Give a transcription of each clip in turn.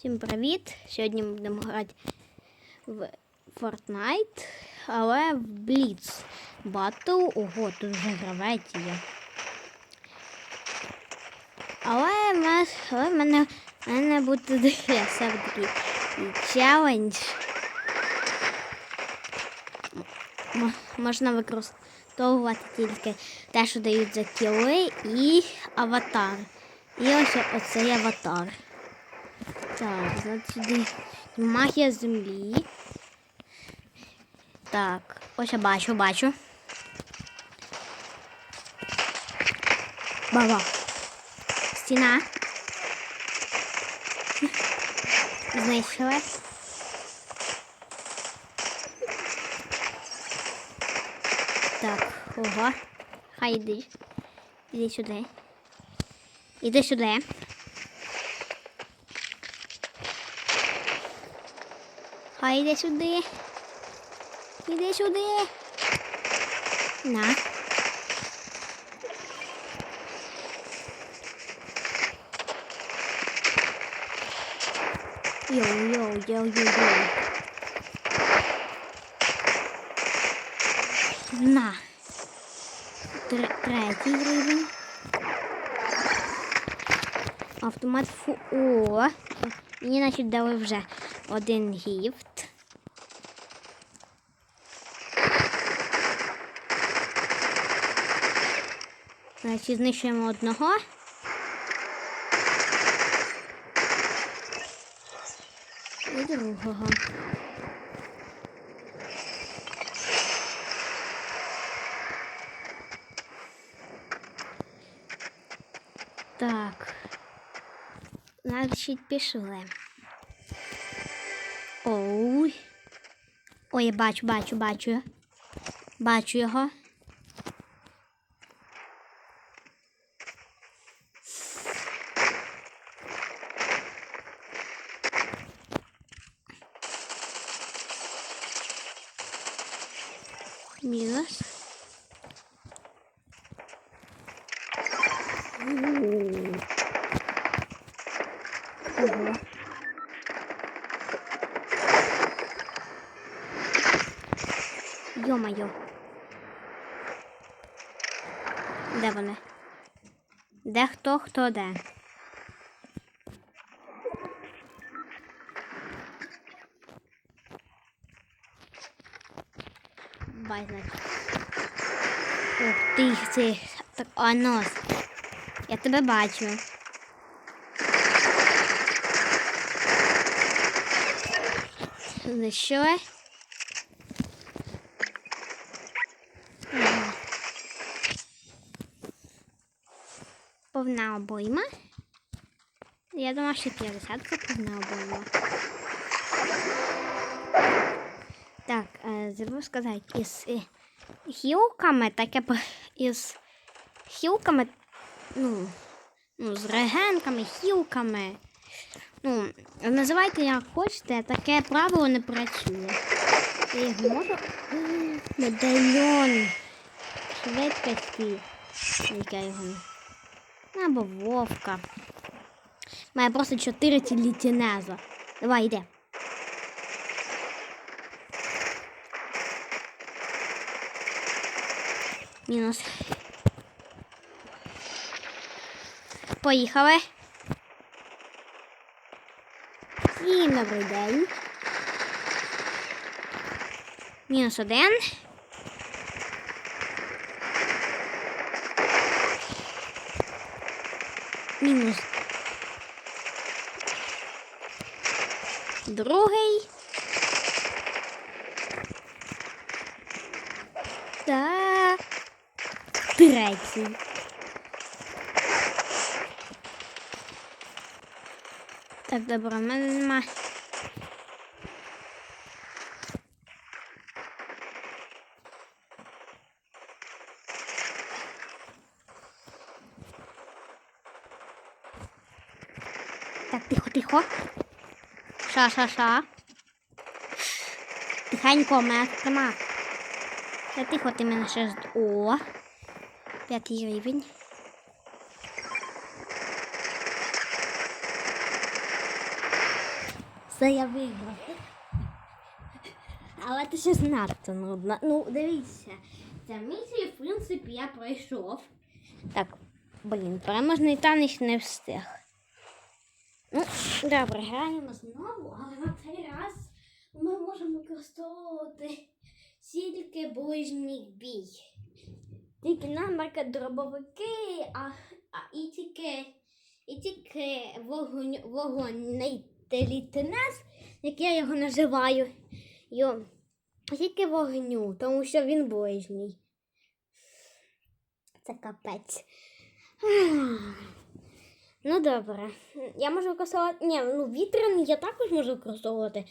Всім привіт! Сьогодні ми будемо грати в Fortnite, але в Blitz Battle. Ого, тут вже гравець є. Але в нас, але в мене, мене буде такий челендж. Можна використовувати тільки те, що дають за кіли і аватар. І ось оцей аватар. Так, значить магія землі. Так, ось я бачу, бачу. Баба. Стіна. Знищила. Так, ого. Хай йди. Іди сюди. Іди сюди. Хай йди сюди. Іди сюди. На. Йоу-йоу-йоу-йоу-йоу. На. Тр- Третій рівень. Автомат фу. О. Мені значить дали вже один гіфт. Значить, знищуємо одного. І другого. Так. Значить, пішли. Ой. Ой, я бачу, бачу, бачу. Бачу його. Мінус. Ого. Йо-моє. Де вони? Де хто, хто де? Бай, значить. Ух ти, це так анос. Я тебе бачу. Знищили. Ага. Повна обойма. Я думаю, що 50 це повна обойма. Е, забув сказати, із е, хілками, таке із хілками, ну, ну, з регенками, хілками. Ну, називайте як хочете, таке правило не працює. Я їх можу. М, Медальйон. Швидкості. Яке його. Або вовка. Має просто 4 тілітінеза. Давай, йде. Мінус. Поїхали. Всім добрий день. Мінус один. Мінус. Другий. Та третій. Так, добре, в мене нема. Так, тихо, тихо. Ша, ша, ша. Тихенько, у мене тут нема. Та тихо, ти мене ще з... О. П'ятий рівень. все я виграв. Але це ще знато нудно. Ну, дивіться, ця місія, в принципі, я пройшов. Так, блін, переможний танець не встиг. Ну, добре, граємо знову, але на цей раз ми можемо використовувати тільки ближній бій. Тільки наприклад, дробовики, а, а і тільки, і тільки вогонь, вогонь телітинес, як я його називаю, йо, тільки вогню, тому що він ближній. Це капець. Ну добре. Я можу використовувати. Ні, ну вітряний я також можу використовувати,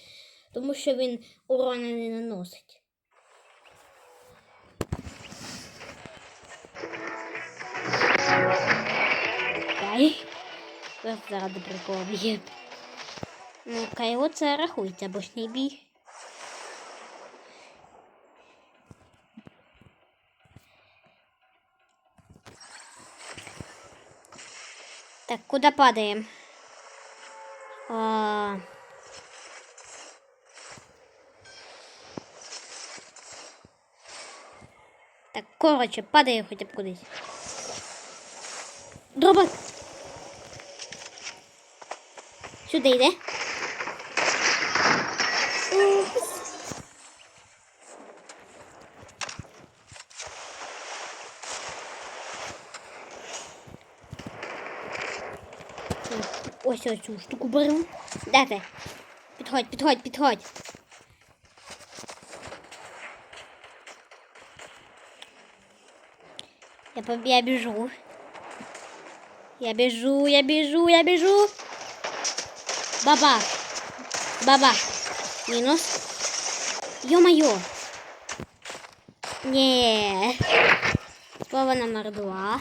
тому що він урона не наносить. Зараз заради приколу б'є. Ну, окей, оце рахується бошній бій. Так, куда падаем? Так, короче, падаем хотя бы. Дроба. Сюди йде. Ось ось цю штуку беру. Де ти? Підходь, підходь, підходь. Я, я. Я біжу, я біжу, я біжу. Баба. Баба. Мінус. Йо-моє. Ні. Слово номер два.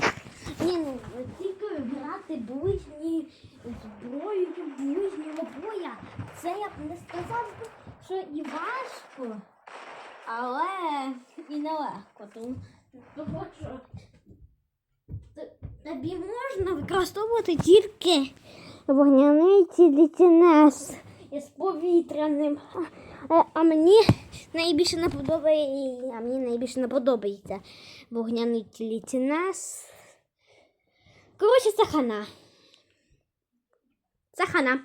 Ні, ну тільки грати ближні зброю ближнього боя. Це я б не сказав, що і важко, але і нелегко. Тому того, що тобі можна використовувати тільки вогняний тілітінес із повітряним. А, а мені найбільше не подобається, а мені найбільше не подобається вогняний тілітінес. Коротше, це хана. Це хана.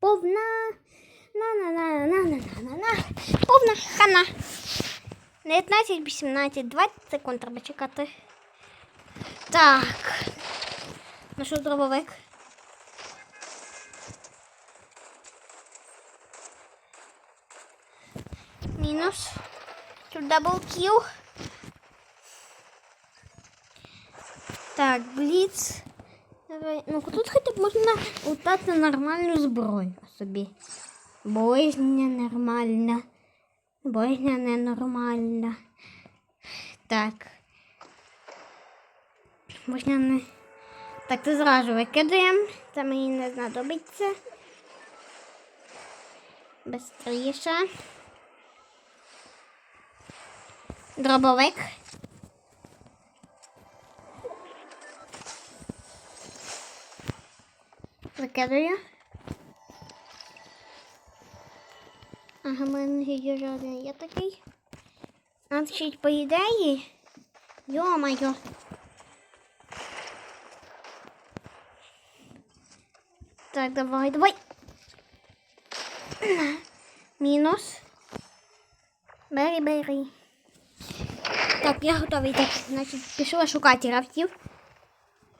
Повна. На-на-на-на-на-на-на-на. Повна хана. 19, 18, 20 секунд треба чекати. Так. Ну дробовик? Мінус. Тут дабл кіл. Так, бліц. Давай. Ну тут хоча б можна лутати нормальну зброю собі. Ближня нормальна. Ближня ненормальна. Так. Ближня не. Так, ти зразу викидаємо. Це мені не знадобиться. Бистріше. Дробовик. Викидаю. Ага, мене гідражний є такий. Значить, по ідеї. Йо-моє. Так, давай, давай. Мінус. Бери, бери. Так, я готовий. Так, значить, пішла шукати гравців,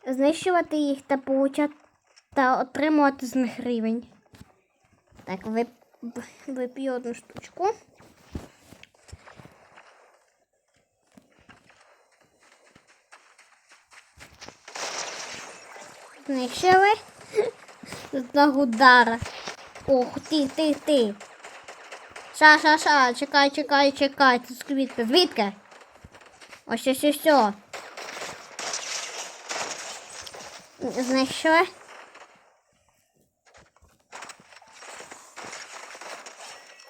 знищувати їх та получати та отримувати з них рівень. Так, вип... вип'ю одну штучку. Знищили. З одного удара. Ох, ти, ти, ти. Ша, ша, ша, чекай, чекай, чекай. Ти звідки? Звідки? Ось ось ось. ось. Знайшли?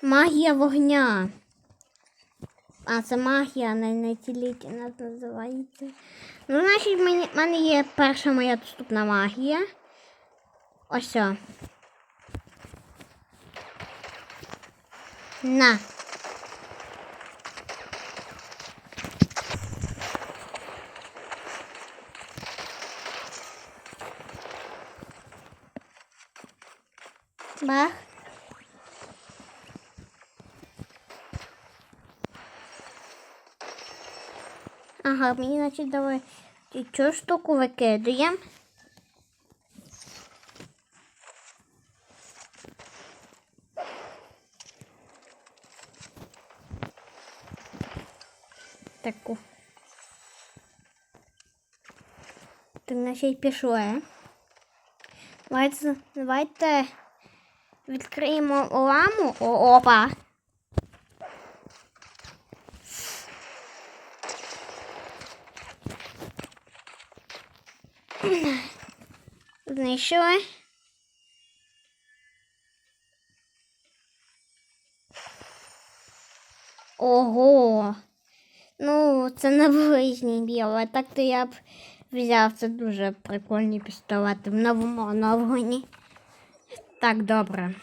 Магія вогня. А, це магія, не, не тіліті нас називається. Ну, значить, в мене є перша моя доступна магія. Ось. На. Бах. Ага, мені значить давай цю штуку викидаємо. Таку. Так, значить, пішли. Давайте, давайте відкриємо ламу. О, опа. Знайшли. Ого. Ну, це не ближній біл, а так то я б взяв. Це дуже прикольні пістолети в новому оновленні. Так, добре.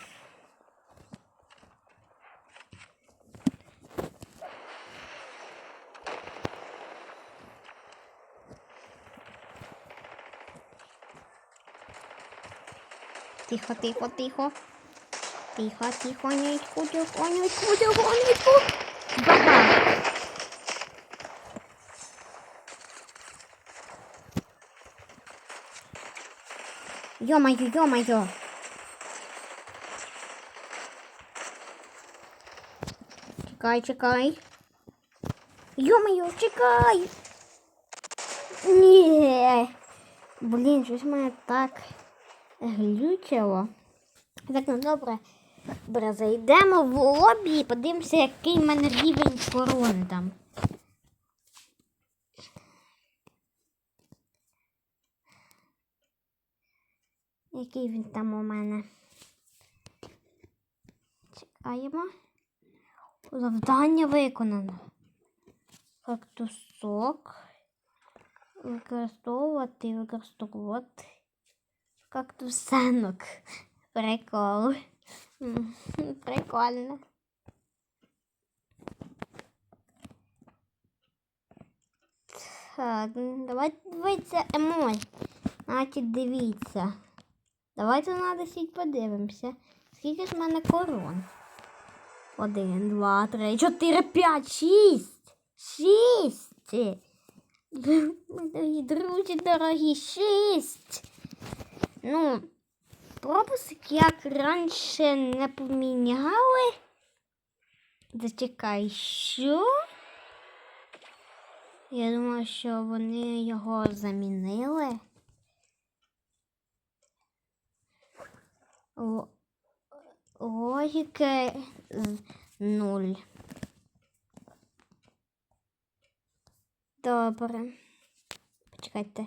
Тихо, тихо, тихо. Тихо, тихонечку, тихонечку, тихонечку. Баба. Ё-моё, ё-моё. Чекай, чекай. Ё-моё, чекай. Ні. Блін, щось мене так глючило. Так, ну добре. Добре, зайдемо в лобі і подивимося, який в мене рівень корони там. Який він там у мене? Чекаємо. Завдання виконано. Кактусок. Використовувати, використовувати. Кактусенок. Прикол. Прикольно. Так, давайте дивитися емой. Значить, дивіться. Давайте на сіть подивимося. Скільки ж в мене корон? Один, два, три, чотири, п'ять, шість. Шість. Мої друзі дорогі, шість. Ну, пропуск як раніше не поміняли. Зачекай, що? Я думаю, що вони його замінили. Л- Логіки з- нуль. Добре. Почекайте.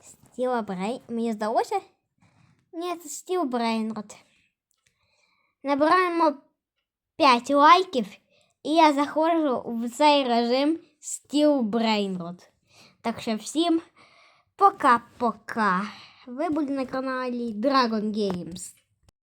Стіла Брей. Мені здалося? Ні, це Стіл Брейнрод. Набираємо 5 лайків, і я заходжу в цей режим Стіл Брейнрод. Так що всім пока-пока. Ви були на каналі Dragon Games.